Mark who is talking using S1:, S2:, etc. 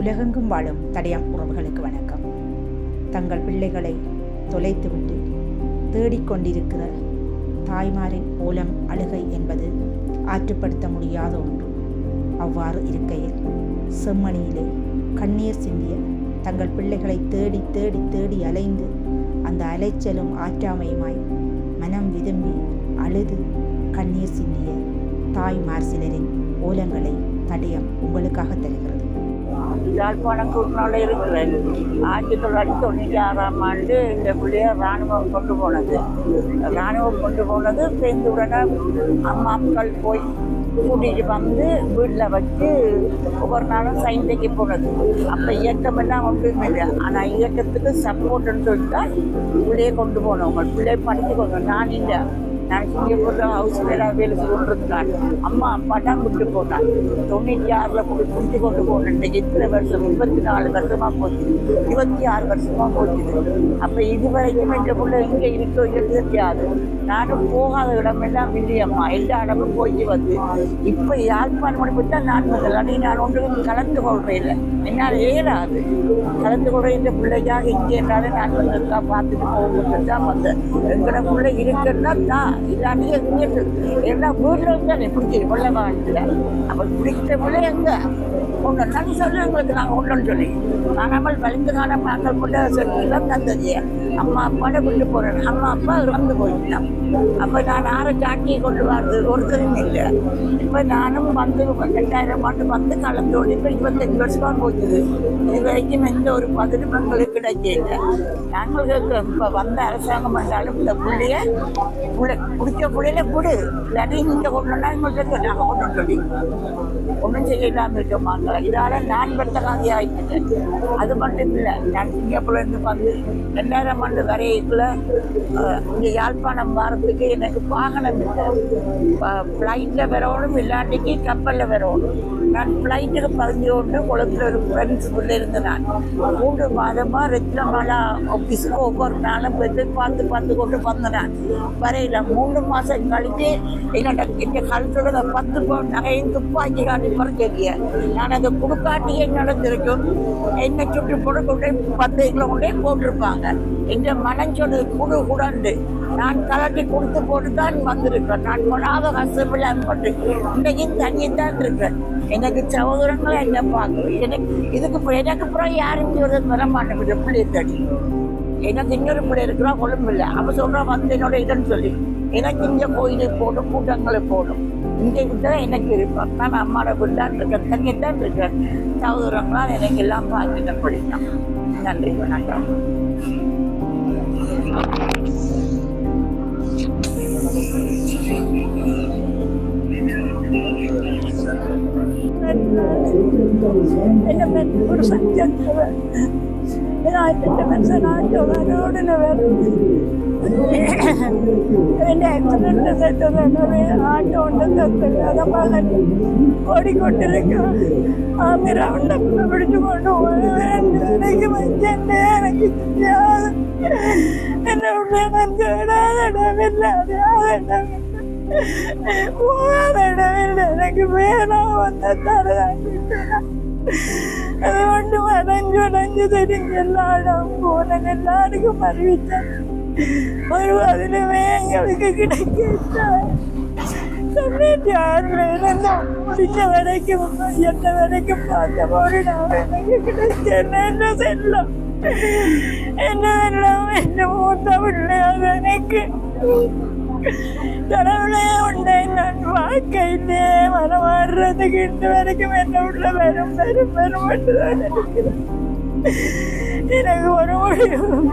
S1: உலகெங்கும் வாழும் தடயம் உறவுகளுக்கு வணக்கம். தங்கள் பிள்ளைகளை தொலைத்துவிட்டு தேடிக்கொண்டிருக்கிற தாய்மாரின் ஓலம் அழுகை என்பது ஆற்றுப்படுத்த முடியாத ஒன்று. அவ்வாறு இருக்கையில் செம்மணியிலே கண்ணீர் சிந்திய தங்கள் பிள்ளைகளை தேடி தேடி தேடி அலைந்து அந்த அலைச்சலும் ஆற்றாமையுமாய் மனம் விரும்பி அழுது கண்ணீர் சிந்திய தாய்மார் சிலரின் ஓலங்களை தடயம் உங்களுக்காக தருகிறது.
S2: யாழ்ப்பாணம் கூட்டினால இருக்கிறேன் ஆயிரத்தி தொள்ளாயிரத்தி தொண்ணூற்றி ஆறாம் ஆண்டு இந்த பிள்ளைய இராணுவம் கொண்டு போனது. இராணுவம் கொண்டு போனது சேர்ந்து உடனே அம்மா அம்மாக்கள் போய் கூட்டிகிட்டு வந்து வீட்டில் வச்சு ஒவ்வொரு நாளும் சைந்தைக்கு போனது. அப்போ இயக்கமெல்லாம் ஒன்றும் இல்லை. ஆனால் இயக்கத்துக்கு சப்போர்ட்னு சொல்லிட்டு பிள்ளையை கொண்டு போனோம் உங்கள் பிள்ளையை படித்து கொண்டு நான் இல்லை. நான் சிங்கப்பூர்ல ஹவுஸ் மேலாக வேலை கொண்டிருந்தான் அம்மா அப்பா தான் கூட்டு போனான் தொண்ணூற்றி ஆறில் கொண்டு கூட்டி கொண்டு போனேன். எத்தனை வருஷம்? இருபத்தி நாலு வருஷமா போச்சு. இருபத்தி ஆறு வருஷமா போச்சுது அப்போ இதுவரைக்கும் என்ற பிள்ளை எங்கே இருக்கோ இல்லைன்னு தெரியாது நானும் போகாத இடமெல்லாம் இல்லையம்மா எல்லா இடமும் போய் வந்து இப்போ யாழ்ப்பாணம் மணி தான் நான் முதல் அடி நான் ஒன்றும் கலந்து கொள்றேன் இல்லை. என்னால் ஏறாது கலந்து கொள்ற இந்த பிள்ளையாக இங்கே இருந்தாலும் நான் வந்து பார்த்துட்டு போகணும் தான் வந்தேன். எங்களோட பிள்ளை இருக்குன்னா தான். இல்லாட்டி எங்கே எல்லாம் ஊரில் இருந்தால் பிடிச்சி வெள்ள வாழ்த்துல அப்போ பிடிக்கிற பிள்ளை எங்க? ஒன்று நான் சொல்லி எங்களுக்கு நாங்கள் ஒன்றுன்னு சொல்லி காணாமல் வலிந்து காணாமல் நாங்கள் கொண்ட சொல்லலாம் தந்தது அம்மா அப்பாட கொண்டு போகிறேன் அம்மா அப்பா இறந்து போயிட்டான். அப்போ நான் ஆறு சாட்டியை கொண்டு வரது ஒருத்தரும் இல்லை. இப்போ நானும் வந்து ரெண்டாயிரம் ஆண்டு வந்து கலந்தோடு இப்போ இருபத்தஞ்சு வருஷமாக போச்சுது இது வரைக்கும் எந்த ஒரு பதிலும் எங்களுக்கு கிடைக்கல. நாங்கள் இப்போ வந்த அரசாங்கம் வந்தாலும் இந்த பிள்ளைய பிள்ளை பிடிச்ச பிள்ளையில கொடு. இல்லாட்டி நீங்கள் கொண்டுனா எங்களுக்கு நாங்கள் கொண்டு சொல்லி ஒன்றும் செய்யலாமல் இருக்க மாட்டோம் இதால் நான் பெற்ற காந்தி ஆகிட்டேன் அது மட்டும் இல்லை நான் சிங்கப்பூர்லேருந்து வந்து ரெண்டாயிரம் ஆண்டு வரைக்குள்ள இங்கே யாழ்ப்பாணம் வரத்துக்கு எனக்கு வாகனம் இல்லை. ஃப்ளைட்டில் வரணும் இல்லாட்டிக்கு கப்பலில் வரணும். நான் ஃப்ளைட்டுக்கு பதிஞ்சு கொண்டு குளத்தில் ஒரு ஃப்ரெண்ட்ஸ் உள்ளே இருந்தேன் நான். மூன்று மாதமாக ரத்னமாலா ஆஃபீஸுக்கு ஒவ்வொரு நாளும் போயிட்டு பார்த்து பார்த்து கொண்டு வந்தேன் நான். வரையில மூன்று மாதம் கழித்து என்னோட என் கழுத்தோட பத்து பவுன் நகையும் துப்பாக்கி காட்டி பறிச்சிருக்கிய நான் அதை கொடுக்காட்டியே நடந்திருக்கும் என்னை சுற்றி போட்டு கொண்டே பத்து கிலோ கொண்டே போட்டிருப்பாங்க. என்ற மனம் சொன்னது குடு குடண்டு. நான் கலட்டி கொடுத்து போட்டு தான் வந்திருக்கிறேன். நான் கொடாத கஷ்டப்பட்டு பட்டு இன்னைக்கு தண்ணி தான் இருக்கிறேன். எனக்கு சகோதரங்களை என்ன பார்க்கணும் எனக்கு இதுக்கு எனக்கு அப்புறம் யாரும் ஒரு வர மாட்டேங்குது. பிள்ளைய தடி. எனக்கு இன்னொரு பிள்ளை இருக்கிறா கொழும்பில்லை அவன் சொல்கிறா வந்து என்னோட இதுன்னு சொல்லி. எனக்கு இங்கே கோயிலுக்கு போடும் கூட்டங்களை போடும். இங்கே தான் எனக்கு இருப்பான் நான் அம்மாவோட வீட்டான் இருக்கேன். தங்கி தான் இருக்கேன். சகோதரங்களால் எனக்கு எல்லாம் பார்த்துட்டு பிடிக்கும் நன்றி வணக்கம். என்ன ஒரு சத்தியம் ഇതായിട്ടുണ്ട് മനുഷ്യനായിട്ടുള്ളവരോടിന് വേണ്ടി എന്റെ ആക്സിഡന്റ് സെറ്റ് തന്നെ ആട്ടം ഉണ്ടെന്ന് അതപ്പം ഓടിക്കൊണ്ടിരിക്കും ആ മിറൗണ്ട് പിടിച്ചു കൊണ്ടുപോയി. മനുഷ്യന്റെ എനിക്ക് എന്നെ ഉള്ളിൽ നമുക്ക് ഇടാതിടമില്ല അറിയാതിടമില്ല പോകാതിടമില്ല എനിക്ക് വേണം ഒന്ന് തരതായിട്ട് അതുകൊണ്ട് വടഞ്ചുടഞ്ഞു തിരിഞ്ഞ് എല്ലായിടം പോകാൻ എല്ലാവർക്കും അറിയിച്ച ഒരു അതിന് വേങ്ങൾക്ക് കിടക്കില്ല തൊണ്ണൂറ്റി ആറിൽ എന്നെ முடிஞ்ச வரைக்கும் என்ன வரைக்கும் பார்த்த போது நான் எனக்கு கிடைச்சேன் என்ன செல்லம் என்ன எல்லாம் என்ன மூத்த பிள்ளையாக எனக்கு கடவுளே உண்டை நான் வாழ்க்கையிலே வர மாறுறதுக்கு இந்த வரைக்கும் என்ன உள்ள வரும் வரும் வரும் என்று தான் நினைக்கிறேன். எனக்கு ஒரு முடியும்